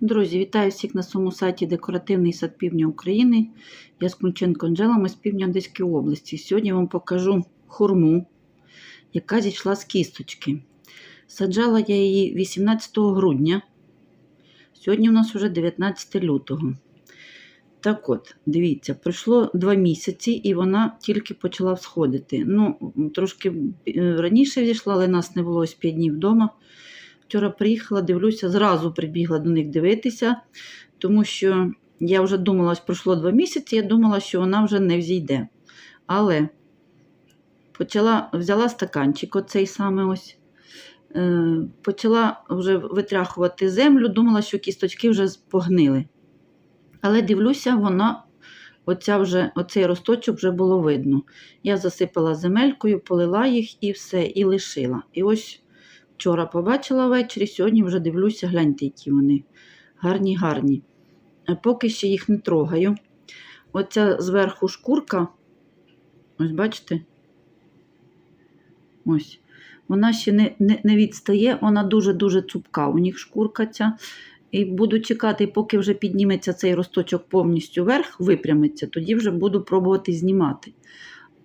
Друзі, вітаю всіх на своєму сайті Декоративний сад Півдня України. Я з Кунченко Анжела, ми з півдня Одеської області. Сьогодні вам покажу хурму, яка зійшла з кісточки. Саджала я її 18 грудня. Сьогодні у нас вже 19 лютого. Так от, дивіться, пройшло два місяці і вона тільки почала всходити. Ну, трошки е, раніше зійшла, але нас не було ось 5 днів вдома. Вчора приїхала, дивлюся, зразу прибігла до них дивитися, тому що я вже думала, ось пройшло два місяці, я думала, що вона вже не взійде. Але почала, взяла стаканчик, оцей саме ось, е, почала вже витряхувати землю, думала, що кісточки вже погнили. Але дивлюся, вона, оця вже, оцей росточок вже було видно. Я засипала земелькою, полила їх і все, і лишила. І ось Вчора побачила ввечері, сьогодні вже дивлюся, гляньте, які вони гарні, гарні. Поки ще їх не трогаю. Оця зверху шкурка, ось бачите? Ось. Вона ще не не, не відстає, вона дуже-дуже цупка. У них шкурка ця. І буду чекати, поки вже підніметься цей росточок повністю вверх, випрямиться, тоді вже буду пробувати знімати.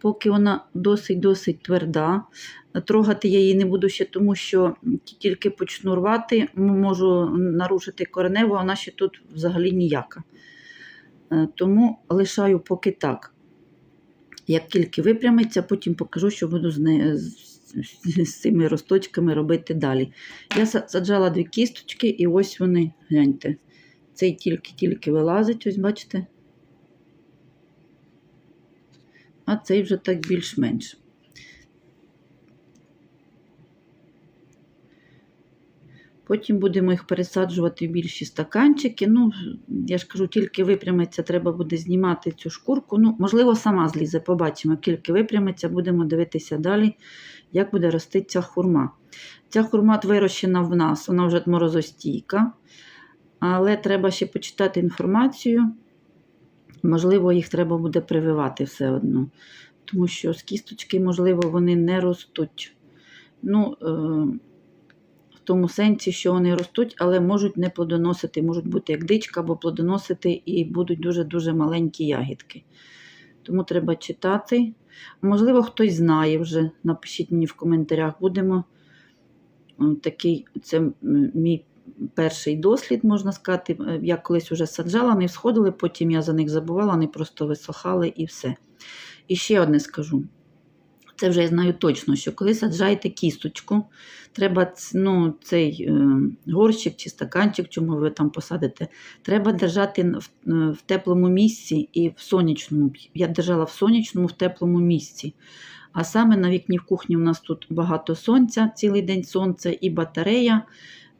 Поки вона досить-досить тверда. Трогати я її не буду ще, тому що тільки почну рвати, можу нарушити кореневу, а вона ще тут взагалі ніяка. Е, Тому лишаю поки так. Як тільки випрямиться, потім покажу, що буду з, не, з, цими росточками робити далі. Я саджала дві кісточки, і ось вони, гляньте, цей тільки-тільки вилазить, ось бачите. А цей вже так більш-менш. Потім будемо їх пересаджувати в більші стаканчики. Ну, я ж кажу, тільки випрямиться, треба буде знімати цю шкурку. Ну, можливо, сама злізе, побачимо, тільки випрямиться, будемо дивитися далі, як буде рости ця хурма. Ця хурма вирощена в нас, вона вже морозостійка, але треба ще почитати інформацію. Можливо, їх треба буде прививати все одно. Тому що з кісточки, можливо, вони не ростуть. Ну, е в тому сенсі, що вони ростуть, але можуть не плодоносити, можуть бути як дичка або плодоносити і будуть дуже-дуже маленькі ягідки. Тому треба читати. Можливо, хтось знає вже. Напишіть мені в коментарях. Будемо такий, це мій перший дослід, можна сказати. Я колись вже саджала, не всходили, потім я за них забувала, вони просто висохали і все. І ще одне скажу. Це вже я знаю точно, що коли саджаєте кісточку, треба ну, цей е, горщик чи стаканчик, чому ви там посадите, треба держати в, в теплому місці і в сонячному. Я держала в сонячному, в теплому місці. А саме на вікні в кухні у нас тут багато сонця, цілий день сонця і батарея,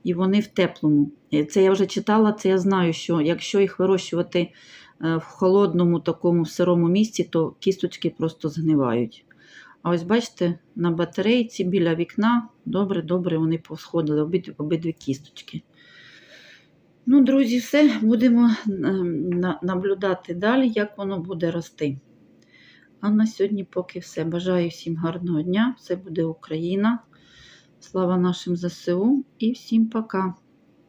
і вони в теплому. Це я вже читала, це я знаю, що якщо їх вирощувати в холодному, такому сирому місці, то кісточки просто згнивають. А ось бачите, на батарейці біля вікна добре-добре вони посходили обидві, обидві кісточки. Ну, друзі, все, будемо наблюдати далі, як воно буде рости. А на сьогодні поки все. Бажаю всім гарного дня. Все буде Україна. Слава нашим ЗСУ і всім пока!